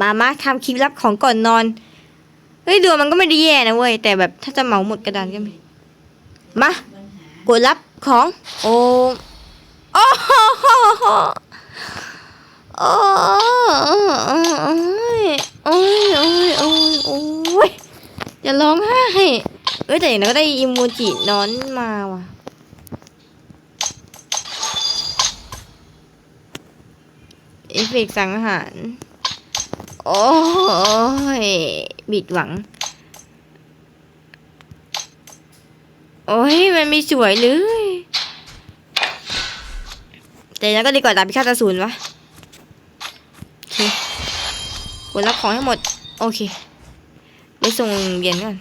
มามาทำคลิปลับของก่อนนอน เฮ้ยดูมันก็ไม่ได้แย่นะเว้ย แต่แบบถ้าจะเหมาหมดกระดานก็ไม่มากดรับของ โอ้โอ้โหโอ้ยโอ้ยโอ้ยโอ้ยโอ้ยจะร้องไห้เอ้ยแต่อย่างนั้นก็ได้อิโมจินอนมาว่ะเอฟเฟกสังหาร โอ้ยบิดหวัง โอ้ยมันไม่สวยเลย แต่นั้นก็ดีกว่าดาบพิฆาตอสูรวะโอเคกดรับของให้หมด โอเคไปส่งเรียนก่อน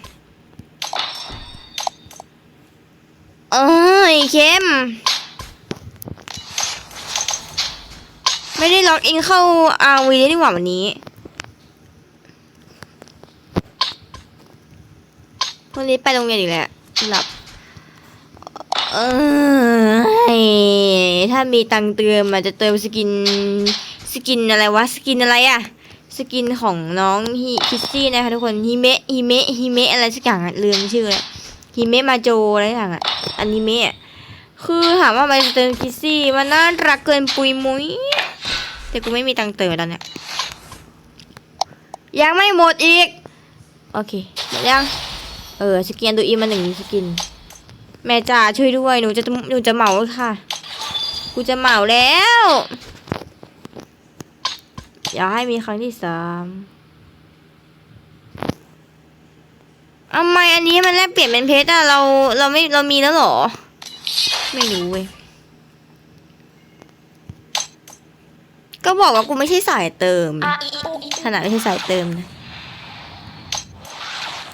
เอ้ยเข้มไม่ได้ล็อกอินเข้าอาวีได้นี่หว่าวันนี้ พรุ่งนี้ไปโรงเรียนอีกแล้วหลับเออถ้ามีตังเติมอาจจะเติมสกินสกินอะไรวะสกินอะไรอะสกินของน้องฮิคิสซี่นะคะทุกคนฮิเมะฮิเมะฮิเมะอะไรสักอย่างอะลืมชื่อแล้วฮิเมะมาโจอะไรสักอย่างอะอนิเมะคือถามว่าไปเติมคิซี่มันน่ารักเกินปุยมุ้ยแต่กูไม่มีตังเติมตอนเนี้ยยังไม่หมดอีก โอเคหมดยัง เออสกินดูอีมาหนึ่งสกิน แม่จ๋าช่วยด้วยหนูจะหนูจะเหมาค่ะ กูจะเหมาแล้วอย่าให้มีครั้งที่สามทำไมอันนี้มันแลกเปลี่ยนเป็นเพชรอะเราเราไม่เรามีแล้วเหรอ ไม่รู้เว้ยก็บอกว่ากูไม่ใช่สายเติมขนาดไม่ใช่สายเติมนะ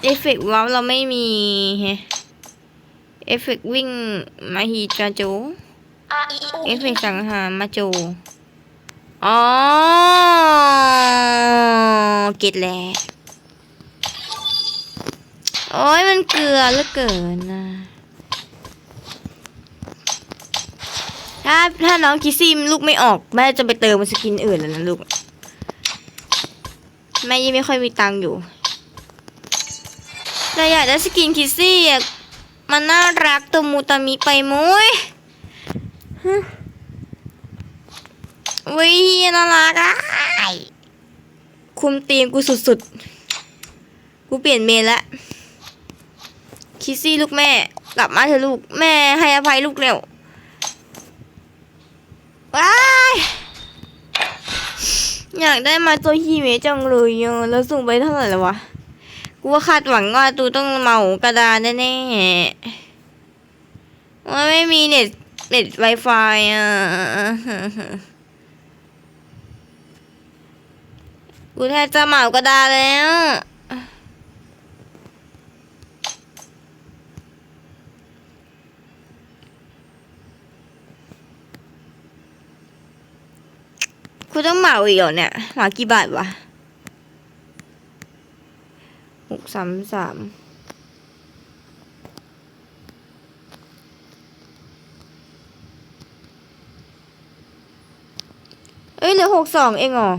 เอฟเฟกต์ว้าวเราไม่มีแฮเอฟเฟกต์วิ่งมาฮีจาโจเอฟเฟกต์สังหารมาโจอ๋อเก็ตแล้วโอ้ยมันเกลือเหลือเกินนะถ้าถ้าน้องคิซี่ลูกไม่ออก แม่จะไปเติมสกินอื่นแล้วนะลูก แม่ยังไม่ค่อยมีตังค์อยู่ แต่อยากได้สกินคิซี่อะมันน่ารักตัวมูตามิไปมุ้ยฮะวิน่ารักอะคุมตีมกูสุดๆ กูเปลี่ยนเมนละคิซี่ลูกแม่ กลับมาเถอะลูกแม่ให้อภัยลูกเร็วว้ายอยากได้มาตัวฮีเมจังเลยอะแล้วส่งไปเท่าไหร่แล้ววะ กูคาดหวังว่าตูต้องเหมากระดานแน่ๆว่าไม่มีเน็ตเน็ตไวไฟอะ กูแทบจะเหมากระดาแล้ว กูต้องเหมาอีกเหรอเนี่ยเหมากี่บาทวะหก สามสามเอ้ยเหลือหกสองเองเหรอ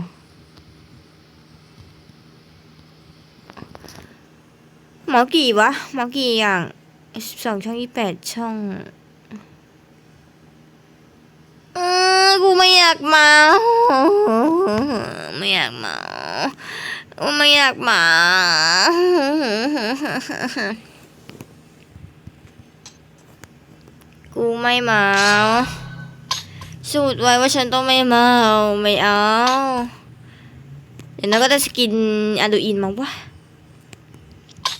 หมอกี่วะหมอกี่อย่างสิบสองช่องยี่แปดช่องเออกูไม่อยากมา ไม่อยากมา ไม่อยากเมา กูไม่เมาสูตรไว้ว่าฉันต้องไม่เมาไม่เอา เดี๋ยวนั้นก็จะสกินอะดูอินมั้งวะ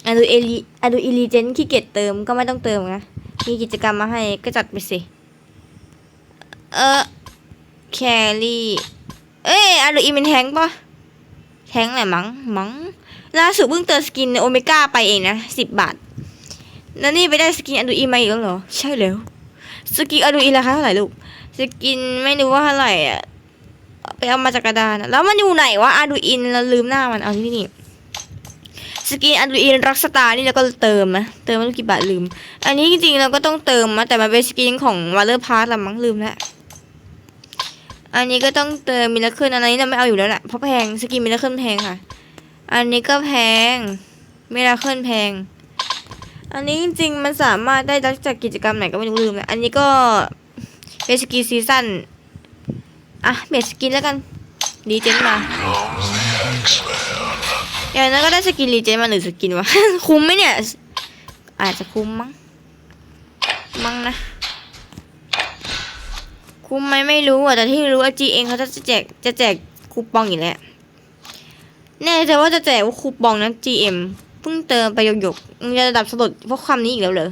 อะดูเอลีอะดูอิลีเจนขี้เกียจเติมก็ไม่ต้องเติมนะ มีกิจกรรมมาให้ก็จัดไปสิ เออแครี่ เอ้ยอะดูอีเป็นแทงปะ แทงแหละมั้งมั้งล่าสุดเพิ่งเติมสกินโอเมก้าไปเองนะสิบบาทแล้วนี่ไปได้สกินอดูอีมาอีกแล้วเหรอ ใช่แล้วสกินอดูอีราคาเท่าไหร่ลูกสกินไม่รู้ว่าเท่าไหร่อะไปเอามาจากกระดานแล้วมันอยู่ไหนวะอะดูอินแล้วลืมหน้ามันเอาที่นี่สกินอะดูอินร็อกสตาร์นี่เราก็เติมนะเติมไม่รู้กี่บาทลืม อันนี้จริงๆเราก็ต้องเติมนะแต่มันเป็นสกินของวอลเลอร์พาร์ทละมั้งลืมแล้ว อันนี้ก็ต้องเติมมิลเลอร์ขึ้นอันนี้เราไม่เอาอยู่แล้วแหละเพราะแพงสกินมิลเลอร์ขึ้นแพงค่ะ อันนี้ก็แพงมิลเลอร์ขึ้นแพง อันนี้จริงๆมันสามารถได้จากกิจกรรมไหนก็ไม่รู้ลืมแล้วอันนี้ก็เบสกินซีซั่นอะเบสกินแล้วกันรีเจนมาอย่างนั้นก็ได้สกินรีเจนมาหรือสกินวะคุ้มไหมเนี่ยอาจจะคุ้มมั้งมั้งนะ คุ้มไหมไม่รู้อะแต่ที่รู้ว่า G เองเขาจะแจกจะแจกคูปองอีกแล้วแน่ใจว่าจะแจกคูปองนะ GM เพิ่งเติมไปหยกๆมึงจะระดับสลดเพราะความนี้อีกแล้วเหรอ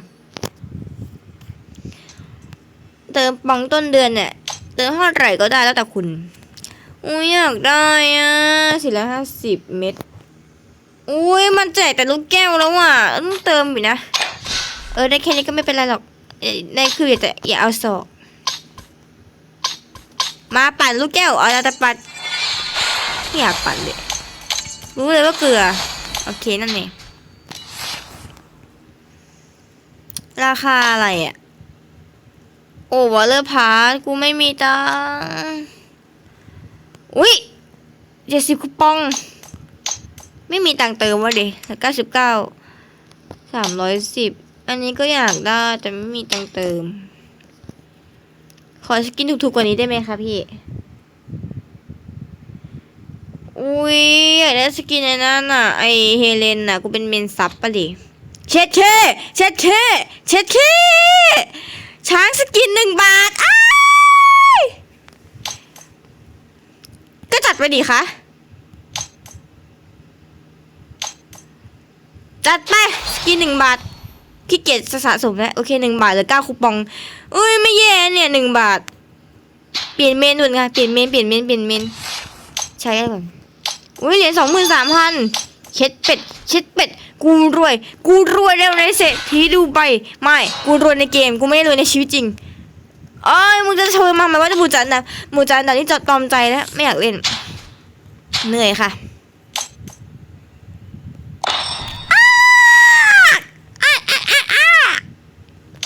เติมปองต้นเดือนเนี่ยเติมเท่าไหร่ก็ได้แล้วแต่คุณอุ้ยอยากได้อะสี่ร้อยห้าสิบเม็ดอุ้ยมันแจกแต่ลูกแก้วแล้วอะต้องเติมอีกนะ เออได้แค่นี้ก็ไม่เป็นไรหรอกเอ้ยได้คืออย่าแต่อย่าเอาศอก มาปั่นลูกแก้วเอาแต่ปั่นไม่อยากปั่นเลยรู้เลยว่าเกลือ โอเคนั่นเองราคาอะไรอะ โอ้วอลเลอร์พาร์กูไม่มีตังอุ้ยเจ็ดสิบคูปอง ไม่มีตังเติมวะเด็เก้าสิบเก้าสามร้อยสิบอันนี้ก็อยากได้แต่ไม่มีตังเติม ขอสกินถูกๆกว่านี้ได้ไหมคะพี่ อุ้ยอยากได้สกินในนั้นน่ะ ไอเฮเลนน่ะ กูเป็นเมนซับปะดิเช็ดเคเช็ดเคเช็ดเคช้างสกินหนึ่งบาทอ้าก็จัดไปดิคะ จัดไป สกินหนึ่งบาท ขี้เกียจจะสะสมแล้วโอเคหนึ่งบาทเหลือเก้าคูปองอุ้ยไม่แย่เนี่ยหนึ่งบาท เปลี่ยนเมนด่วนค่ะเปลี่ยนเมนเปลี่ยนเมนเปลี่ยนเมนใช้กันก่อนอุ้ยเหรียญสองหมื่นสามพันเช็ดเป็ดเช็ดเป็ด กูรวย กูรวยแล้วในเศรษฐีดูใบไม่กูรวยในเกมกูไม่ได้รวยในชีวิตจริงเอ้ยมึงจะโชว์มาไหมว่าจะมูจันนะมูจันตอนนี้จดตอมใจแล้วไม่อยากเล่นเหนื่อยค่ะ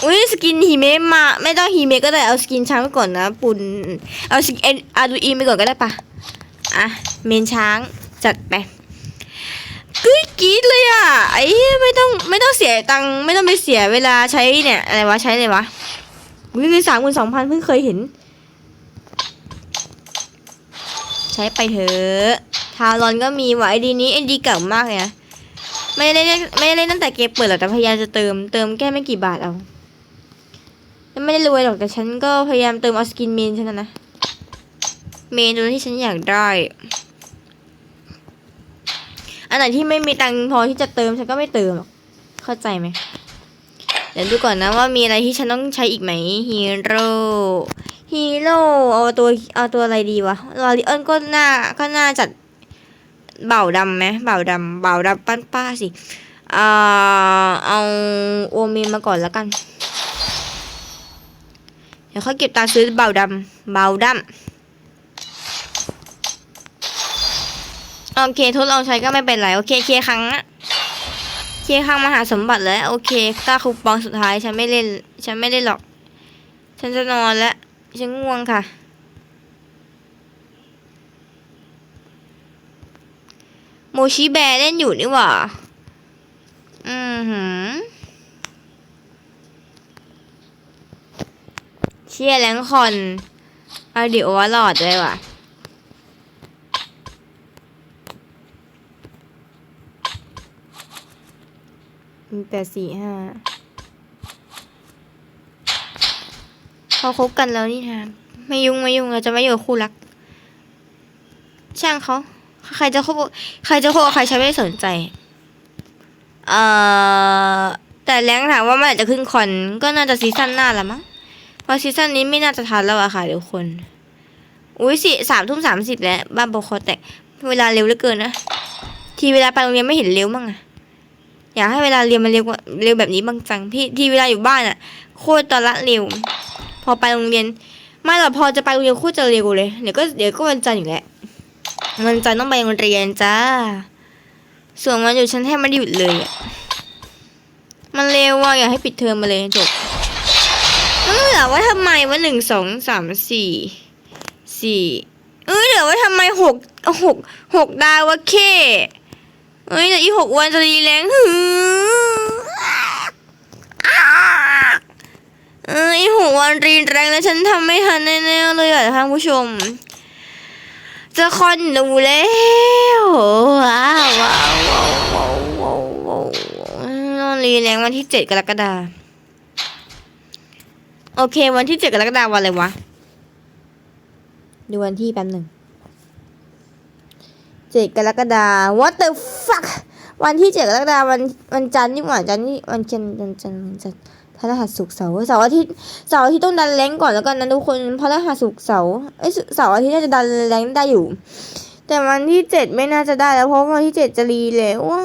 อุ้ยส กินฮีเมะมา ไม่ต้องฮีเมะก็ได้เอาสกินช้างไปก่อนนะปุนเอาสกินอาดูอีไปก่อนก็ได้ปะอะเมนช้างจัดไปกึ้ยกรีดเลยอะไอ้ไม่ต้องไม่ต้องเสียตังค์ไม่ต้องไปเสียเวลาใช้เนี่ยอะไรวะใช้เลยวะวิ่งเงินสามหมื่นสองพันเพิ่งเคยเห็น ใช้ไปเถอะทารอนก็มีว่ะไอดีนี้ไอดีเก่ามากเลยนะไม่ได้เล่นไม่ได้เล่นตั้งแต่เกมเปิดหรอกแต่พยายามจะเติมเติมแค่ไม่กี่บาทเอา ฉันไม่ได้รวยหรอกแต่ฉันก็พยายามเติมเอาสกินเมนฉันนะนะ เมนตัวที่ฉันอยากได้ อันไหนที่ไม่มีตังค์พอที่จะเติมฉันก็ไม่เติมหรอก เข้าใจไหมเดี๋ยวดูก่อนนะว่ามีอะไรที่ฉันต้องใช้อีกไหมฮีโร่ฮีโร่เอาตัวเอาตัวอะไรดีวะลอริเอิก็น่าก็น่าจัดเบ่าดำไหมเบ่าดำเบ่าดำปั้นป้าสิอ่าเอาโอเมนมาก่อนแล้วกัน เดี๋ยวเขาเก็บตาซื้อเบาดำเบาดำโอเคทดลองใช้ก็ไม่เป็นไร โอเคเคครั้งอะเคครั้งมหาสมบัติแล้วโอเคก้าคูปองสุดท้ายฉันไม่เล่น ฉันไม่ได้หรอก ฉันจะนอนแล้ว ฉันง่วงค่ะ โมชิแบร์เล่นอยู่นี่หว่า อือหือ เชียร์แรงคอนเอาดิโอวาลอดด้วยว่ะมีแปดสี่ห้าเขาคบกันแล้วนี่นะไม่ยุ่งไม่ยุ่งเราจะไม่อยู่คู่รัก ช่างเขาใครจะคบใครจะคบใครฉันไม่สนใจ เอ่อแต่แรงถามว่าเมื่อไหร่จะขึ้นคอนก็น่าจะซีซั่นหน้าละมั้ง พราะซีซั่นนี้ไม่น่าจะทันแล้วอะค่ะทุกคน อุ้ยสิสามทุ่มสามสิบแล้วบ้านบคอแตกเวลาเร็วเหลือเกินนะ ทีเวลาไปโรงเรียนไม่เห็นเร็วมั้งอะอยากให้เวลาเรียนมันเร็วกว่าเร็วแบบนี้บางจังพี่ทีเวลาอยู่บ้านอะโคตรตอนละเร็ว พอไปโรงเรียนไม่หรอกพอจะไปโรงเรียนโคตรจะเร็วเลยเดี๋ยวก็เดี๋ยวก็วันจันทร์อยู่แล้ววันจันทร์ต้องไปโรงเรียนจ้า ส่วนวันหยุดฉันแทบไม่ได้หยุดเลยอะมันเร็วว่ะอยากให้ปิดเทอมมาเลยจบ เหลือว่าทำไมว่าหนึ่งสองสามสี่สี่เอ้ยเดี๋ยวว่าทำไมหกหกหกดาววะเคเอ้ยเดี๋ยวอีหกวันจะรีแรงหือเอ้ยหกวันรีแรงแล้วฉันทำไม่ทันแน่ๆเลยอะท่านผู้ชม จะคอนดูแล้วว้าวว้าวว้าวว้าวรีแรงวันที่เจ็ดกรกฎาคม โอเค วันที่เจ็ดกรกฎาคมวันอะไรวะ ดูวันที่แป๊บหนึ่งเจ็ดกรกฎา what the fuck วันที่เจ็ดกรกฎาวันวันจันทร์นี่หว่าจันทร์นี่วันจันทร์วันจันทร์วันจันทร์พฤหัสศุกร์เสาร์เสาร์อาทิตย์เสาร์อาทิตย์ต้องดันแรงก่อนแล้วกันนะทุกคนพฤหัสศุกร์เสาร์เอ้เสาร์อาทิตย์น่าจะดันแรงได้อยู่ แต่วันที่เจ็ดไม่น่าจะได้แล้วเพราะวันที่เจ็ดจะรีแล้วว่า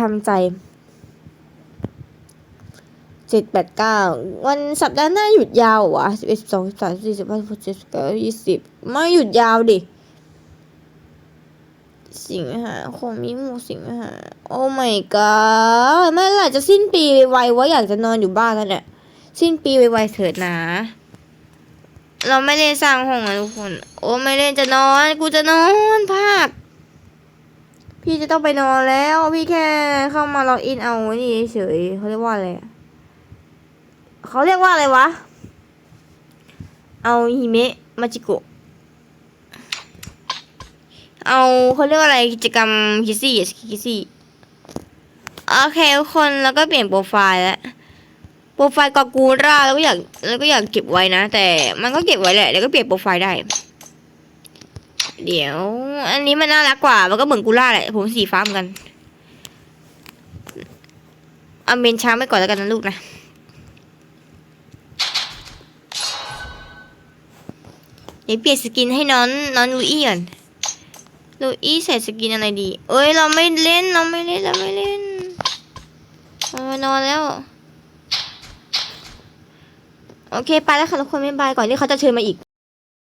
ทำใจ จ็ดแปดเก้าวันสัปดาห์หน้าหยุดยาววะสิบเอ็ดสิบสองสิบสามสิบสี่สิบห้าสิบหกเจ็ดสิบแปดยี่สิบไม่หยุดยาวดิ สิงหาคมมิมูสิงหา โอ้ my god เมื่อไหร่จะสิ้นปีไวๆวะอยากจะนอนอยู่บ้านแล้วเนี่ยสิ้นปีไวๆเถิดนะ เราไม่ได้สร้างห้องนะทุกคน โอ้ไม่เล่นจะนอน กูจะนอนภาคพี่จะต้องไปนอนแล้ว พี่แค่เข้ามาล็อกอินเอาไว้นี่เฉยเขาเรียกว่าอะไรอะ เขาเรียกว่าอะไรวะ เอาฮิเมะมาจิโกะ เอาเขาเรียกว่าอะไรกิจกรรมคิซี่คิซี่ โอเคทุกคนแล้วก็เปลี่ยนโปรไฟล์แล้ว โปรไฟล์กอกูร่าแล้วก็อยากแล้วก็อยากเก็บไว้นะ แต่มันก็เก็บไว้แหละแล้วก็เปลี่ยนโปรไฟล์ได้ เดี๋ยว อันนี้มันน่ารักกว่า มันก็เหมือนกูร่าแหละ ผมสีฟ้าเหมือนกันเอาเมนช้าไม่ก่อนแล้วกันนะลูกนะ ดี๋ยวเปลี่ยนสกินให้น้องน้องลูอี้ก่อนลูอี้ใส่สกินอะไรดี เอ้ยเราไม่เล่นเราไม่เล่นเราไม่เล่นเรามานอนแล้ว โอเคไปแล้วค่ะทุกคนไม่บายก่อนที่เขาจะเชิญมาอีก